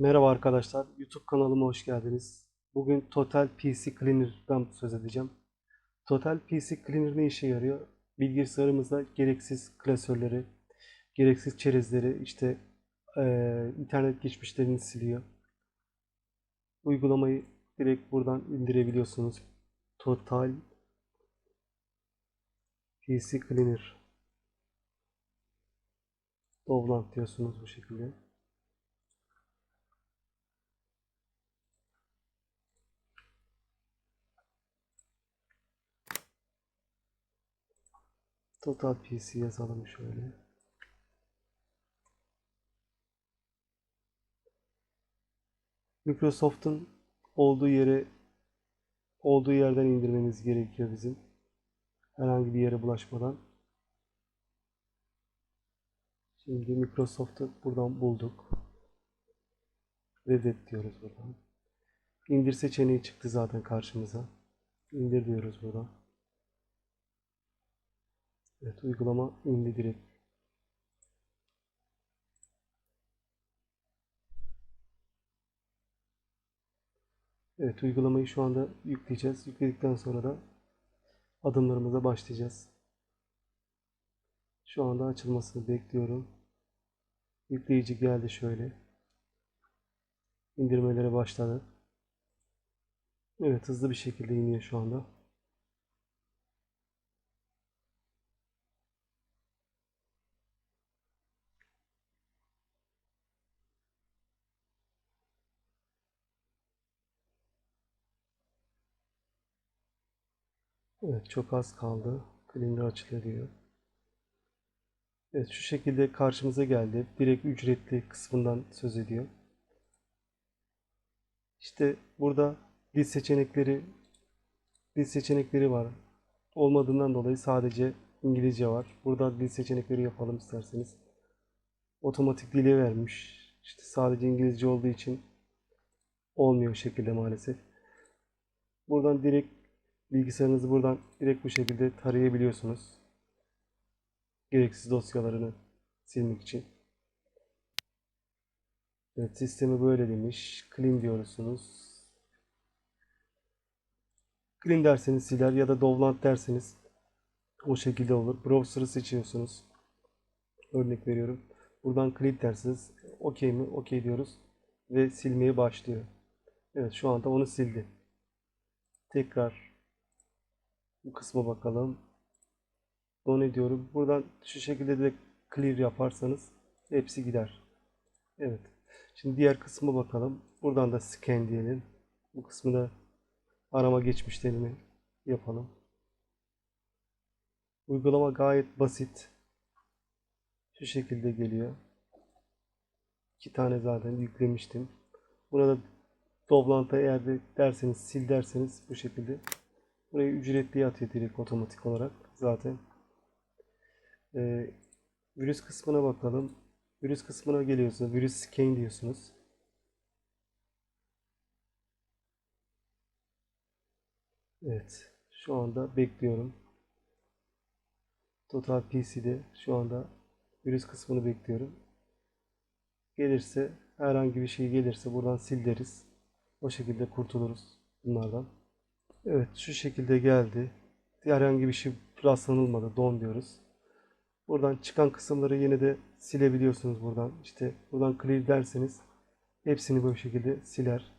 Merhaba arkadaşlar, YouTube kanalıma hoş geldiniz. Bugün Total PC Cleaner'dan söz edeceğim. Total PC Cleaner ne işe yarıyor? Bilgisayarımızda gereksiz klasörleri, gereksiz çerezleri, işte eee, internet geçmişlerini siliyor. Uygulamayı direkt buradan indirebiliyorsunuz. Total PC Cleaner. Dovlant diyorsunuz bu şekilde. Total PC yazalım şöyle. Microsoft'un olduğu yere olduğu yerden indirmemiz gerekiyor bizim. Herhangi bir yere bulaşmadan. Şimdi Microsoft'u buradan bulduk. Reddet diyoruz buradan. İndir seçeneği çıktı zaten karşımıza. İndir diyoruz buradan. Evet uygulama indi direkt. Evet uygulamayı şu anda yükleyeceğiz. Yükledikten sonra da adımlarımıza başlayacağız. Şu anda açılmasını bekliyorum. Yükleyici geldi şöyle. İndirmelere başladı. Evet hızlı bir şekilde iniyor şu anda. Evet çok az kaldı. Cleaner açılıyor. Evet şu şekilde karşımıza geldi. Direkt ücretli kısmından söz ediyor. İşte burada dil seçenekleri dil seçenekleri var. Olmadığından dolayı sadece İngilizce var. Burada dil seçenekleri yapalım isterseniz. Otomatik dili vermiş. İşte sadece İngilizce olduğu için olmuyor şekilde maalesef. Buradan direkt bilgisayarınızı buradan direkt bu şekilde tarayabiliyorsunuz. Gereksiz dosyalarını silmek için. Evet sistemi böyle demiş. Clean diyorsunuz. Clean derseniz siler ya da Dovlant derseniz o şekilde olur. Browser'ı seçiyorsunuz. Örnek veriyorum. Buradan clean derseniz okey mi? Okey diyoruz. Ve silmeye başlıyor. Evet şu anda onu sildi. Tekrar bu kısma bakalım. Don ediyorum. Buradan şu şekilde de clear yaparsanız hepsi gider. Evet. Şimdi diğer kısma bakalım. Buradan da scan diyelim. Bu kısmı da arama geçmişlerini yapalım. Uygulama gayet basit. Şu şekilde geliyor. İki tane zaten yüklemiştim. Buna da Dovlant'a eğer de derseniz sil derseniz bu şekilde Burayı ücretliye atıyor direkt otomatik olarak zaten. Ee, virüs kısmına bakalım. Virüs kısmına geliyorsunuz. Virüs scan diyorsunuz. Evet. Şu anda bekliyorum. Total PC'de şu anda virüs kısmını bekliyorum. Gelirse herhangi bir şey gelirse buradan sil deriz. O şekilde kurtuluruz bunlardan. Evet şu şekilde geldi. Herhangi bir şey rastlanılmadı. Don diyoruz. Buradan çıkan kısımları yine de silebiliyorsunuz buradan. İşte buradan clear derseniz hepsini böyle şekilde siler.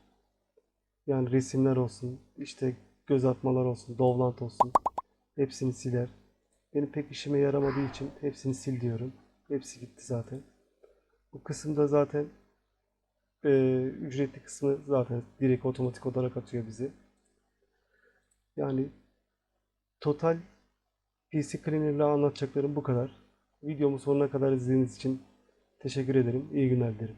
Yani resimler olsun, işte göz atmalar olsun, dovlant olsun. Hepsini siler. Benim pek işime yaramadığı için hepsini sil diyorum. Hepsi gitti zaten. Bu kısımda zaten e, ücretli kısmı zaten direkt otomatik olarak atıyor bize. Yani total PC Cleaner ile anlatacaklarım bu kadar. Videomu sonuna kadar izlediğiniz için teşekkür ederim. İyi günler dilerim.